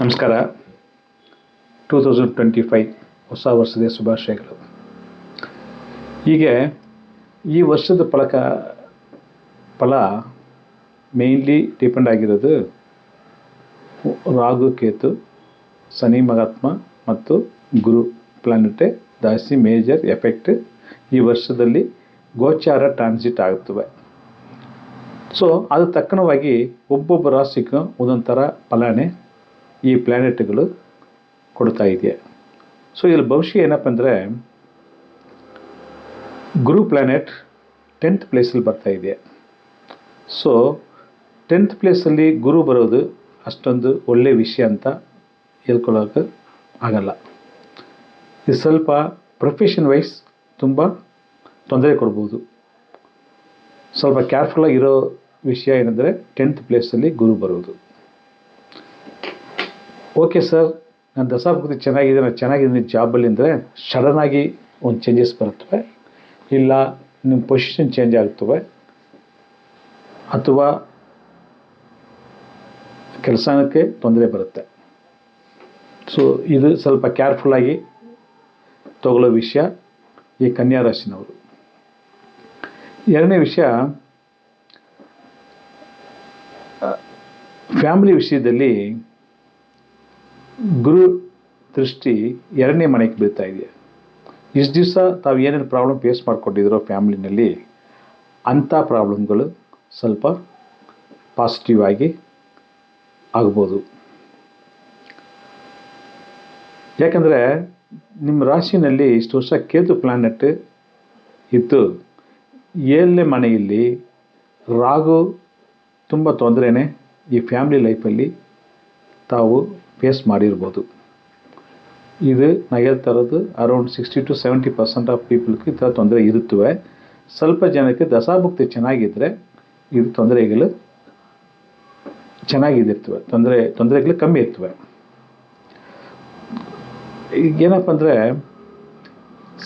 ನಮಸ್ಕಾರ. Two thousand twenty five ಹೊಸ ವರ್ಷದ ಶುಭಾಶಯಗಳು. ಹೀಗೆ ಈ ವರ್ಷದ ಫಲಕ, ಫಲ ಮೇಯ್ನ್ಲಿ ಡಿಪೆಂಡ್ ಆಗಿರೋದು ರಾಗು ಕೇತು ಸನಿ ಮಹಾತ್ಮ ಮತ್ತು ಗುರು. ಪ್ಲಾನೆಟ್ ದಾಸಿ ಮೇಜರ್ ಎಫೆಕ್ಟ್ ಈ ವರ್ಷದಲ್ಲಿ ಗೋಚಾರ ಟ್ರಾನ್ಸಿಟ್ ಆಗುತ್ತವೆ. ಸೊ ಅದು ತಕ್ಕನವಾಗಿ ಒಬ್ಬೊಬ್ಬ ರಾಶಿಗೂ ಒಂದೊಂಥರ ಥರ ಫಲನೆ ಈ ಪ್ಲ್ಯಾನೆಟ್ಗಳು ಕೊಡ್ತಾ ಇದೆ ಸೊ ಇಲ್ಲಿ ಭವಿಷ್ಯ ಏನಪ್ಪ ಅಂದರೆ ಗುರು ಪ್ಲ್ಯಾನೆಟ್ ಟೆಂತ್ ಪ್ಲೇಸಲ್ಲಿ ಬರ್ತಾ ಇದೆ ಸೊ ಟೆಂತ್ ಪ್ಲೇಸಲ್ಲಿ ಗುರು ಬರೋದು ಅಷ್ಟೊಂದು ಒಳ್ಳೆಯ ವಿಷಯ ಅಂತ ಹೇಳ್ಕೊಳ್ಳೋಕೆ ಆಗಲ್ಲ. ಇದು ಸ್ವಲ್ಪ ಪ್ರೊಫೆಷನ್ ವೈಸ್ ತುಂಬ ತೊಂದರೆ ಕೊಡ್ಬೋದು. ಸ್ವಲ್ಪ ಕೇರ್ಫುಲ್ಲಾಗಿರೋ ವಿಷಯ ಏನಂದರೆ ಟೆಂತ್ ಪ್ಲೇಸಲ್ಲಿ ಗುರು ಬರೋದು. ಓಕೆ ಸರ್ ನಾನು ದಶಾಭಕ್ತಿ ಚೆನ್ನಾಗಿದೆ ನಾನು ಚೆನ್ನಾಗಿದ್ದೀನಿ ಜಾಬಲ್ಲಿ ಅಂದರೆ ಸಡನ್ನಾಗಿ ಒಂದು ಚೇಂಜಸ್ ಬರುತ್ತವೆ. ಇಲ್ಲ ನಿಮ್ಮ ಪೊಸಿಷನ್ ಚೇಂಜ್ ಆಗ್ತವೆ. ಅಥವಾ ಕೆಲಸಕ್ಕೆ ತೊಂದರೆ ಬರುತ್ತೆ. ಸೊ ಇದು ಸ್ವಲ್ಪ ಕೇರ್ಫುಲ್ಲಾಗಿ ತಗೊಳ್ಳೋ ವಿಷಯ ಈ ಕನ್ಯಾ ರಾಶಿನವರು. ಎರಡನೇ ವಿಷಯ ಫ್ಯಾಮಿಲಿ ವಿಷಯದಲ್ಲಿ ಗುರು ದೃಷ್ಟಿ ಎರಡನೇ ಮನೆಗೆ ಬೀಳ್ತಾ ಇದೆ. ಇಷ್ಟು ದಿವಸ ತಾವು ಏನೇನು ಪ್ರಾಬ್ಲಮ್ ಫೇಸ್ ಮಾಡ್ಕೊಂಡಿದ್ದೀರೋ ಫ್ಯಾಮಿಲಿನಲ್ಲಿ ಅಂಥ ಪ್ರಾಬ್ಲಮ್ಗಳು ಸ್ವಲ್ಪ ಪಾಸಿಟಿವ್ ಆಗಿ ಆಗ್ಬೋದು. ಯಾಕಂದರೆ ನಿಮ್ಮ ರಾಶಿನಲ್ಲಿ ಇಷ್ಟು ವರ್ಷ ಕೇತು ಪ್ಲಾನೆಟ್ ಇತ್ತು. ಏಳನೇ ಮನೆಯಲ್ಲಿ ರಾಗು ತುಂಬ ತೊಂದರೆನೇ ಈ ಫ್ಯಾಮ್ಲಿ ಲೈಫಲ್ಲಿ ತಾವು ಫೇಸ್ ಮಾಡಿರ್ಬೋದು. ಇದು ನಾ ಹೇಳ್ತಾ ಇರೋದು around sixty to seventy percent of ಪೀಪಲ್ಗೆ ಈ ಥರ ತೊಂದರೆ ಇರುತ್ತವೆ. ಸ್ವಲ್ಪ ಜನಕ್ಕೆ ದಶಾಭುಕ್ತಿ ಚೆನ್ನಾಗಿದ್ದರೆ ಇದು ತೊಂದರೆಗಳು ಚೆನ್ನಾಗಿದ್ದಿರ್ತವೆ ತೊಂದರೆ, ತೊಂದರೆಗಳು ಕಮ್ಮಿ ಇರ್ತವೆ. ಈಗ ಏನಪ್ಪ ಅಂದರೆ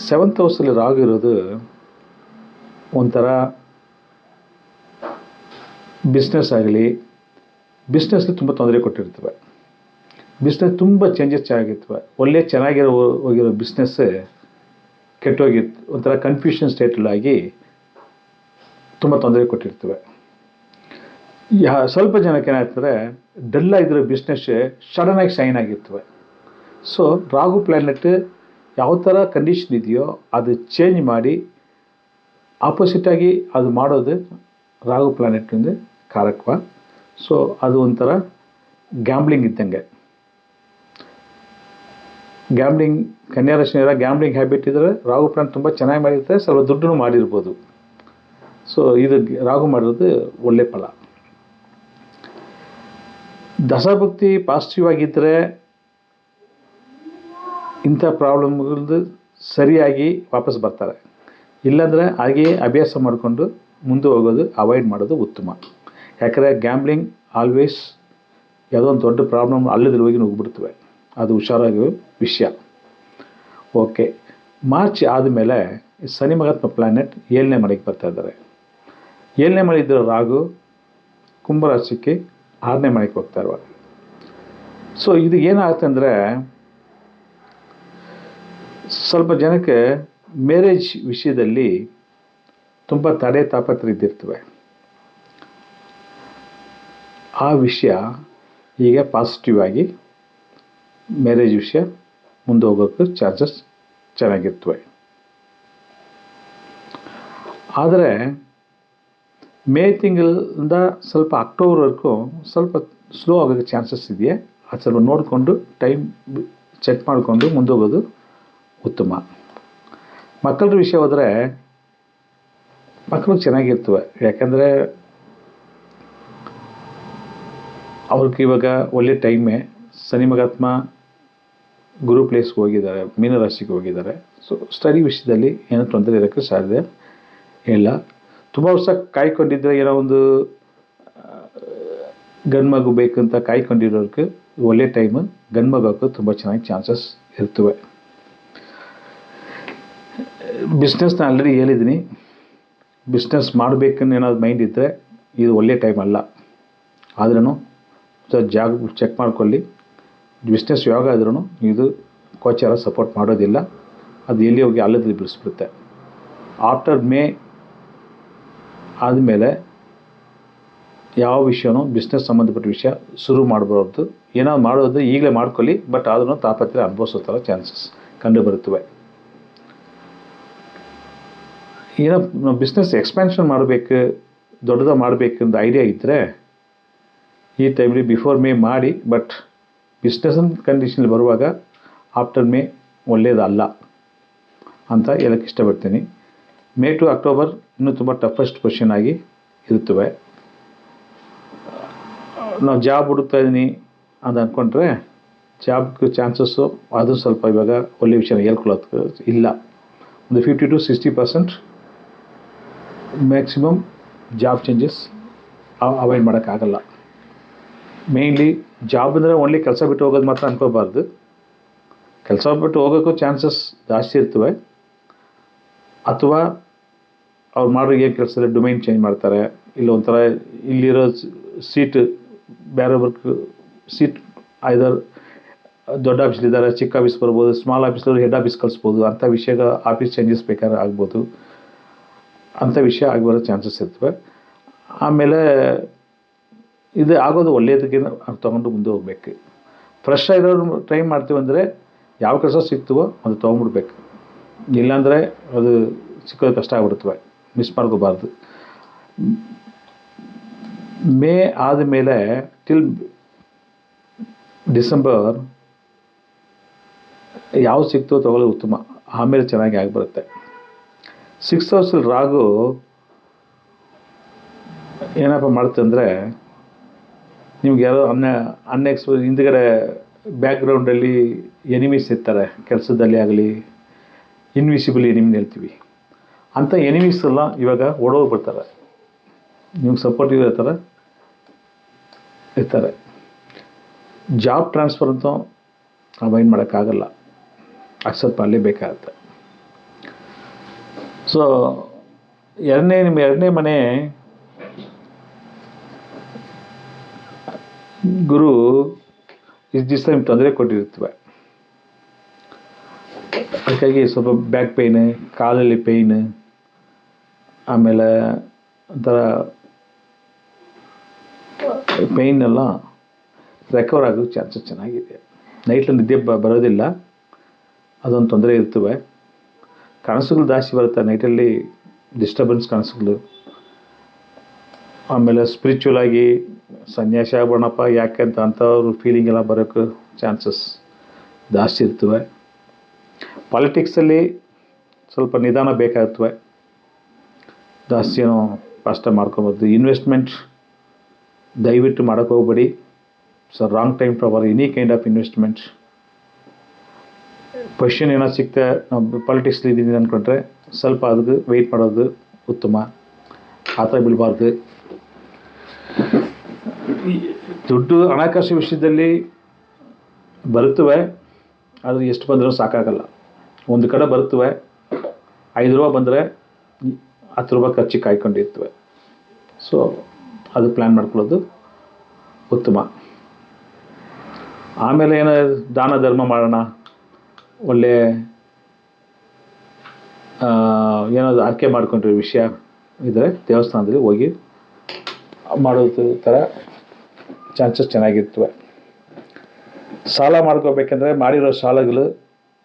ಸೆವೆಂತ್ ಹೌಸಲ್ಲಿ ರಾಗು ಇರೋದು ಒಂಥರ ಬಿಸ್ನೆಸ್ ಆಗಲಿ ಬಿಸ್ನೆಸ್ಗೆ ತುಂಬ ತೊಂದರೆ ಕೊಟ್ಟಿರ್ತವೆ. ಬಿಸ್ನೆಸ್ ತುಂಬ ಚೇಂಜಸ್ ಆಗಿತ್ತು. ಒಳ್ಳೆ ಚೆನ್ನಾಗಿರೋ ಹೋಗಿರೋ ಬಿಸ್ನೆಸ್ ಕೆಟ್ಟೋಗಿತ್ತು. ಒಂಥರ ಕನ್ಫ್ಯೂಷನ್ ಸ್ಟೇಟಲ್ಲಾಗಿ ತುಂಬ ತೊಂದರೆ ಕೊಟ್ಟಿರ್ತವೆ. ಯಾ ಸ್ವಲ್ಪ ಜನಕ್ಕೆ ಏನಾಗ್ತದೆ ಡಲ್ ಆಗಿರೋ ಬಿಸ್ನೆಸ್ ಸಡನ್ನಾಗಿ ಶೈನ್ ಆಗಿರ್ತವೆ. ಸೊ ರಾಗು ಪ್ಲ್ಯಾನೆಟ್ ಯಾವ ಥರ ಕಂಡೀಷನ್ ಇದೆಯೋ ಅದು ಚೇಂಜ್ ಮಾಡಿ ಆಪೋಸಿಟಾಗಿ ಅದು ಮಾಡೋದು ರಾಗು ಒಂದು ಕಾರಕವ. ಸೊ ಅದು ಒಂಥರ ಗ್ಯಾಂಬ್ಲಿಂಗ್ ಇದ್ದಂಗೆ. ಗ್ಯಾಮ್ಲಿಂಗ್ ಕನ್ಯಾ ರಾಶಿಯರ ಗ್ಯಾಮ್ಲಿಂಗ್ ಹ್ಯಾಬಿಟ್ ಇದ್ದರೆ ರಾಹು ಪ್ಲಾನ್ ತುಂಬ ಚೆನ್ನಾಗಿ ಮಾಡಿರ್ತಾರೆ ಸ್ವಲ್ಪ ದುಡ್ಡು ಮಾಡಿರ್ಬೋದು. ಸೊ ಇದು ರಾಹು ಮಾಡಿರೋದು ಒಳ್ಳೆ ಫಲ. ದಶಭಕ್ತಿ ಪಾಸಿಟಿವ್ ಆಗಿದ್ದರೆ ಇಂಥ ಪ್ರಾಬ್ಲಮ್ಗಳದ್ದು ಸರಿಯಾಗಿ ವಾಪಸ್ ಬರ್ತಾರೆ. ಇಲ್ಲಾಂದರೆ ಹಾಗೆಯೇ ಅಭ್ಯಾಸ ಮಾಡಿಕೊಂಡು ಮುಂದೆ ಹೋಗೋದು ಅವಾಯ್ಡ್ ಮಾಡೋದು ಉತ್ತಮ. ಯಾಕಂದರೆ ಗ್ಯಾಮ್ಲಿಂಗ್ ಆಲ್ವೇಸ್ ಯಾವುದೋ ಒಂದು ದೊಡ್ಡ ಪ್ರಾಬ್ಲಮ್ ಅಲ್ಲದಿರುವಾಗಿ ಹೋಗಿ ನುಗ್ಗಿಬಿಡ್ತವೆ ಅದು ಹುಷಾರಾಗೋ ವಿಷಯ. ಓಕೆ ಮಾರ್ಚ್ ಆದಮೇಲೆ ಶನಿ ಮಹಾತ್ಮ ಪ್ಲ್ಯಾನೆಟ್ ಏಳನೇ ಮನೆಗೆ ಬರ್ತಾ ಇದ್ದಾರೆ. ಏಳನೇ ಮನೆ ಇದ್ದರೆ ರಾಗು ಕುಂಭರಾಶಿಗೆ ಆರನೇ ಮನೆಗೆ ಹೋಗ್ತಾ ಇರುವಾಗ ಸೊ ಇದು ಏನಾಗುತ್ತೆ ಅಂದರೆ ಸ್ವಲ್ಪ ಜನಕ್ಕೆ ಮ್ಯಾರೇಜ್ ವಿಷಯದಲ್ಲಿ ತುಂಬ ತಡೆ ತಾಪತ್ರ ಇದ್ದಿರ್ತವೆ. ಆ ವಿಷಯ ಈಗ ಪಾಸಿಟಿವ್ ಆಗಿ ಮ್ಯಾರೇಜ್ ವಿಷಯ ಮುಂದೆ ಹೋಗೋಕ್ಕೆ ಚಾನ್ಸಸ್ ಚೆನ್ನಾಗಿರ್ತವೆ. ಆದರೆ ಮೇ ತಿಂಗಳಿಂದ ಸ್ವಲ್ಪ ಅಕ್ಟೋಬರ್ವರೆಗೂ ಸ್ವಲ್ಪ ಸ್ಲೋ ಆಗೋಕ್ಕೆ ಚಾನ್ಸಸ್ ಇದೆಯೇ? ಅದು ಸ್ವಲ್ಪ ನೋಡಿಕೊಂಡು ಟೈಮ್ ಚೆಕ್ ಮಾಡಿಕೊಂಡು ಮುಂದೆ ಹೋಗೋದು ಉತ್ತಮ. ಮಕ್ಕಳ ವಿಷಯ ಹೋದರೆ ಮಕ್ಕಳು ಚೆನ್ನಾಗಿರ್ತವೆ. ಯಾಕೆಂದರೆ ಅವ್ರಿಗೆ ಇವಾಗ ಒಳ್ಳೆ ಟೈಮೇ ಶನಿ ಮಹಾತ್ಮ ಗುರು ಪ್ಲೇಸ್ಗೆ ಹೋಗಿದ್ದಾರೆ, ಮೀನರಾಶಿಗೆ ಹೋಗಿದ್ದಾರೆ. ಸೊ ಸ್ಟಡಿ ವಿಷಯದಲ್ಲಿ ಏನೋ ತೊಂದರೆ ಇರೋಕ್ಕೆ ಸಾಧ್ಯ ಇಲ್ಲ. ತುಂಬ ವರ್ಷ ಕಾಯ್ಕೊಂಡಿದ್ದರೆ ಏನೋ ಒಂದು ಗಂಡ್ಮಗು ಬೇಕಂತ ಕಾಯ್ಕೊಂಡಿರೋರ್ಗೆ ಒಳ್ಳೆ ಟೈಮು ಗಂಡ್ಮಗು ಹಾಕೋದು ತುಂಬ ಚೆನ್ನಾಗಿ ಚಾನ್ಸಸ್ ಇರ್ತವೆ. ಬಿಸ್ನೆಸ್ನ ಆಲ್ರೆಡಿ ಹೇಳಿದ್ದೀನಿ. ಬಿಸ್ನೆಸ್ ಮಾಡಬೇಕನ್ನ ಏನಾದ್ರು ಮೈಂಡ್ ಇದ್ದರೆ ಇದು ಒಳ್ಳೆ ಟೈಮ್ ಅಲ್ಲ. ಆದ್ರೂ ಜಾಗ ಚೆಕ್ ಮಾಡ್ಕೊಳ್ಳಿ. ಬಿಸ್ನೆಸ್ ಯಾವಾಗ ಆದ್ರೂ ಇದು ಗೋಚಾರ ಸಪೋರ್ಟ್ ಮಾಡೋದಿಲ್ಲ. ಅದು ಎಲ್ಲಿ ಹೋಗಿ ಅಲ್ಲದಲ್ಲಿ ಬಿಡಿಸ್ಬಿಡುತ್ತೆ. ಆಫ್ಟರ್ ಮೇ ಆದಮೇಲೆ ಯಾವ ವಿಷಯನೂ ಬಿಸ್ನೆಸ್ ಸಂಬಂಧಪಟ್ಟ ವಿಷಯ ಶುರು ಮಾಡಬಾರ್ದು. ಏನೋ ಮಾಡೋದು ಈಗಲೇ ಮಾಡ್ಕೊಳ್ಳಿ ಬಟ್ ಆದ್ರೂ ತಾಪತ್ರೆ ಅನುಭವಿಸೋ ಥರ ಚಾನ್ಸಸ್ ಕಂಡು ಬರುತ್ತವೆ ಏನೋ ಬಿಸ್ನೆಸ್ ಎಕ್ಸ್ಪ್ಯಾನ್ಷನ್ ಮಾಡಬೇಕು, ದೊಡ್ಡದಾಗಿ ಮಾಡಬೇಕು ಅಂತ ಐಡಿಯಾ ಇದ್ದರೆ ಈ ಟೈಮಲ್ಲಿ ಬಿಫೋರ್ ಮೇ ಮಾಡಿ ಬಟ್ ಬಿಸ್ನೆಸ್ ಕಂಡೀಷನಲ್ಲಿ ಬರುವಾಗ ಆಫ್ಟರ್ ಮೇ ಒಳ್ಳೆಯದಲ್ಲ ಅಂತ ಹೇಳಕ್ಕೆ ಇಷ್ಟಪಡ್ತೀನಿ. ಮೇ ಟು ಅಕ್ಟೋಬರ್ ಇನ್ನೂ ತುಂಬ ಟಫೆಸ್ಟ್ ಕ್ವಶನ್ ಆಗಿ ಇರುತ್ತವೆ. ನಾವು ಜಾಬ್ ಹುಡುಕ್ತಾ ಇದ್ದೀನಿ ಅಂತ ಅಂದ್ಕೊಂಡ್ರೆ ಜಾಬ್ಗೆ ಚಾನ್ಸಸ್ಸು ಅದು ಸ್ವಲ್ಪ ಇವಾಗ ಒಳ್ಳೆ ವಿಷಯ ಹೇಳ್ಕೊಳ್ಳೋದು ಇಲ್ಲ. ಒಂದು fifty to sixty percent maximum job changes avoid ಮಾಡೋಕ್ಕಾಗಲ್ಲ. ಮೇಯ್ನ್ಲಿ ಜಾಬ್ ಅಂದರೆ ಓನ್ಲಿ ಕೆಲಸ ಬಿಟ್ಟು ಹೋಗೋದು ಮಾತ್ರ ಅನ್ಕೋಬಾರ್ದು ಕೆಲಸ ಬಿಟ್ಟು ಹೋಗೋಕ್ಕೂ ಚಾನ್ಸಸ್ ಜಾಸ್ತಿ ಇರ್ತವೆ. ಅಥವಾ ಅವ್ರು ಮಾಡೋ ಏನು ಕೆಲಸದಲ್ಲಿ ಡೊಮೈನ್ ಚೇಂಜ್ ಮಾಡ್ತಾರೆ. ಇಲ್ಲ ಒಂಥರ ಇಲ್ಲಿರೋ ಸೀಟ್ ಬೇರೆ ವರ್ಕ್ ಸೀಟ್ ಐದರ್ ದೊಡ್ಡ ಆಫೀಸಲ್ಲಿದ್ದಾರೆ ಚಿಕ್ಕ ಆಫೀಸ್ ಬರ್ಬೋದು ಸ್ಮಾಲ್ ಆಫೀಸಲ್ಲಿ ಹೆಡ್ ಆಫೀಸ್ ಕಳಿಸ್ಬೋದು ಅಂಥ ವಿಷಯದ ಆಫೀಸ್ ಚೇಂಜಸ್ ಬೇಕಾದ್ರೆ ಆಗ್ಬೋದು. ಅಂಥ ವಿಷಯ ಆಗಿ ಚಾನ್ಸಸ್ ಇರ್ತವೆ. ಆಮೇಲೆ ಇದು ಆಗೋದು ಒಳ್ಳೆಯದಕ್ಕೆ ನಾವು ತೊಗೊಂಡು ಮುಂದೆ ಹೋಗ್ಬೇಕು. ಫ್ರೆಶ್ ಆಗಿರೋರು ಟ್ರೈ ಮಾಡ್ತೀವಿ ಅಂದರೆ ಯಾವ ಕೆಲಸ ಸಿಗ್ತವೋ ಅದು ತೊಗೊಂಡ್ಬಿಡ್ಬೇಕು. ಇಲ್ಲಾಂದರೆ ಅದು ಸಿಕ್ಕೋದು ಕಷ್ಟ ಆಗ್ಬಿಡ್ತವೆ ಮಿಸ್ ಮಾಡ್ಕೋಬಾರ್ದು. ಮೇ ಆದಮೇಲೆ ಟಿಲ್ ಡಿಸೆಂಬರ್ ಯಾವ್ದು ಸಿಕ್ತೋ ತೊಗೊಳ್ಳೋದು ಉತ್ತಮ. ಆಮೇಲೆ ಚೆನ್ನಾಗಿ ಆಗಿಬರುತ್ತೆ ಸಿಕ್ಸ್ ಹೌಸಲ್ಲಿ ರಾಗು ಏನಪ್ಪ ಮಾಡುತ್ತೆ ಅಂದರೆ ನಿಮ್ಗೆ ಯಾರೋ ಅನ್ನ ಅನ್ಎಕ್ಸ್ ಹಿಂದ್ಗಡೆ ಬ್ಯಾಕ್ಗ್ರೌಂಡಲ್ಲಿ ಎನಿಮೀಸ್ ಇರ್ತಾರೆ, ಕೆಲಸದಲ್ಲಿ ಆಗಲಿ ಇನ್ವಿಸಿಬಲ್ ಎನಿಮಿನ ಹೇಳ್ತೀವಿ ಅಂಥ ಎನಿಮೀಸ್ ಎಲ್ಲ ಇವಾಗ ಓಡೋಗಿ ಬರ್ತಾರೆ ನಿಮ್ಗೆ ಸಪೋರ್ಟಿವ್ ಇರ್ತಾರೆ ಇರ್ತಾರೆ. ಜಾಬ್ ಟ್ರಾನ್ಸ್ಫರ್ ಅಂತೂ ಅವಾಯ್ಡ್ ಮಾಡೋಕ್ಕಾಗಲ್ಲ. ಅಕ್ಸೆಪ್ಟ್ ಮಾಡಲೇಬೇಕಾಗತ್ತೆ ಸೊ ಎರಡನೇ, ನಿಮ್ಮ ಎರಡನೇ ಮನೆ ಗುರು ಇಷ್ಟು ದಿವಸ ನಿಮ್ಗೆ ತೊಂದರೆ ಕೊಟ್ಟಿರ್ತವೆ ಅದಕ್ಕಾಗಿ ಸ್ವಲ್ಪ ಬ್ಯಾಕ್ ಪೇಯ್ನ್ ಕಾಲಲ್ಲಿ ಪೇಯ್ನ್ ಆಮೇಲೆ ಒಂಥರ ಪೇಯ್ನ್ ಎಲ್ಲ ರೆಕವರ್ ಆಗೋ ಚಾನ್ಸಸ್ ಚೆನ್ನಾಗಿದೆ. ನೈಟಲ್ಲಿ ನಿದ್ದೆ ಬ, ಬರೋದಿಲ್ಲ. ಅದೊಂದು ತೊಂದರೆ ಇರ್ತವೆ. ಕನಸುಗಳು ಜಾಸ್ತಿ ಬರುತ್ತೆ ನೈಟಲ್ಲಿ ಡಿಸ್ಟರ್ಬೆನ್ಸ್ ಕನಸುಗಳು. ಆಮೇಲೆ ಸ್ಪಿರಿಚುವಲ್ ಆಗಿ ಸನ್ಯಾಸಿ ಯಾಕೆ ಅಂತ ಅಂಥವ್ರು ಫೀಲಿಂಗ್ ಎಲ್ಲ ಬರೋಕ್ಕೆ ಚಾನ್ಸಸ್ ಜಾಸ್ತಿ ಇರ್ತವೆ. ಪಾಲಿಟಿಕ್ಸಲ್ಲಿ ಸ್ವಲ್ಪ ನಿಧಾನ ಬೇಕಾಗ್ತವೆ. ಜಾಸ್ತಿ ಏನೋ ಕಷ್ಟ ಮಾಡ್ಕೊಬೋದು. ಇನ್ವೆಸ್ಟ್ಮೆಂಟ್ ದಯವಿಟ್ಟು ಮಾಡೋಕ್ಕೆ ಹೋಗ್ಬೇಡಿ. Sir wrong time for any kind of investment question ಏನೋ ಸಿಗ್ತಾ ನಾವು ಪಾಲಿಟಿಕ್ಸ್ಲಿ ಇದ್ದೀನಿ ಅಂದ್ಕೊಂಡ್ರೆ ಸ್ವಲ್ಪ ಅದಕ್ಕೆ ವೆಯ್ಟ್ ಮಾಡೋದು ಉತ್ತಮ. ಆ ಥರ ಬೀಳಬಾರ್ದು ದುಡ್ಡು ಹಣಕಾಸು ವಿಷಯದಲ್ಲಿ ಬರುತ್ತವೆ, ಆದರೆ ಎಷ್ಟು ಬಂದರೂ ಸಾಕಾಗಲ್ಲ. ಒಂದು ಕಡೆ ಬರುತ್ತವೆ, ಐದು ರೂಪಾಯಿ ಬಂದರೆ ಹತ್ತು ರೂಪಾಯಿ ಖರ್ಚಿಗೆ ಕಾಯ್ಕೊಂಡಿರ್ತವೆ. ಸೊ ಅದು ಪ್ಲ್ಯಾನ್ ಮಾಡ್ಕೊಳ್ಳೋದು ಉತ್ತಮ. ಆಮೇಲೆ ಏನೋ ದಾನ ಧರ್ಮ ಮಾಡೋಣ, ಒಳ್ಳೆ ಏನಾದ್ರು ಆಯ್ಕೆ ಮಾಡ್ಕೊಂಡಿರೋ ವಿಷಯ ಇದ್ದರೆ ದೇವಸ್ಥಾನದಲ್ಲಿ ಹೋಗಿ ಮಾಡೋದು ಥರ ಚಾನ್ಸಸ್ ಚೆನ್ನಾಗಿರ್ತವೆ. ಸಾಲ ಮಾಡ್ಕೋಬೇಕಂದ್ರೆ ಮಾಡಿರೋ ಸಾಲಗಳು,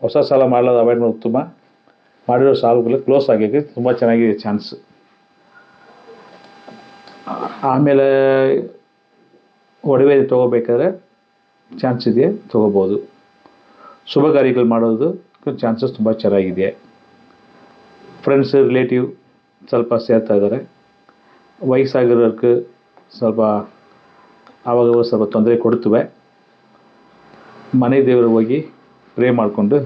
ಹೊಸ ಸಾಲ ಮಾಡೋದು ಅವಾಯ್ಡ್ ಉತ್ತಮ ಮಾಡಿರೋ ಸಾಲಗಳು ಕ್ಲೋಸ್ ಆಗೋಕ್ಕೆ ತುಂಬ ಚೆನ್ನಾಗಿದೆ ಚಾನ್ಸ್ ಆಮೇಲೆ ಒಡವೆ ತೊಗೋಬೇಕಾದ್ರೆ ಚಾನ್ಸ್ ಇದೆ, ತೊಗೋಬೋದು. ಶುಭ ಕಾರ್ಯಗಳು ಮಾಡೋದು ಚಾನ್ಸಸ್ ತುಂಬ ಚೆನ್ನಾಗಿದೆ. ಫ್ರೆಂಡ್ಸ್ ರಿಲೇಟಿವ್ ಸ್ವಲ್ಪ ಸೇರ್ತಾ ಇದ್ದಾರೆ. ವಯಸ್ಸಾಗಿರೋರ್ಗೆ ಸ್ವಲ್ಪ ಆವಾಗ ಸ್ವಲ್ಪ ತೊಂದರೆ ಕೊಡ್ತವೆ. ಮನೆ ದೇವರು ಹೋಗಿ ಪ್ರೇ ಮಾಡಿಕೊಂಡು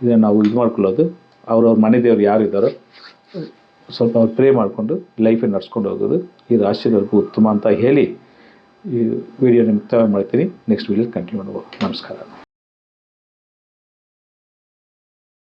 ಇದನ್ನು ನಾವು ಇದು ಮಾಡ್ಕೊಳ್ಳೋದು. ಅವ್ರವ್ರ ಮನೆ ದೇವ್ರು ಯಾರು ಇದ್ದಾರೋ ಸ್ವಲ್ಪ ಅವ್ರು ಪ್ರೇ ಮಾಡಿಕೊಂಡು ಲೈಫನ್ನು ನಡ್ಸ್ಕೊಂಡು ಹೋಗೋದು. ಈ ರಾಶಿಯವರೆಗೂ ಉತ್ತಮ ಅಂತ ಹೇಳಿ ಈ ವಿಡಿಯೋನ ಮುಕ್ತಾಯ ಮಾಡ್ತೀನಿ. ನೆಕ್ಸ್ಟ್ ವೀಡಿಯೋ ಕಂಟಿನ್ಯೂ ಮಾಡ್ಬೋದು ನಮಸ್ಕಾರ.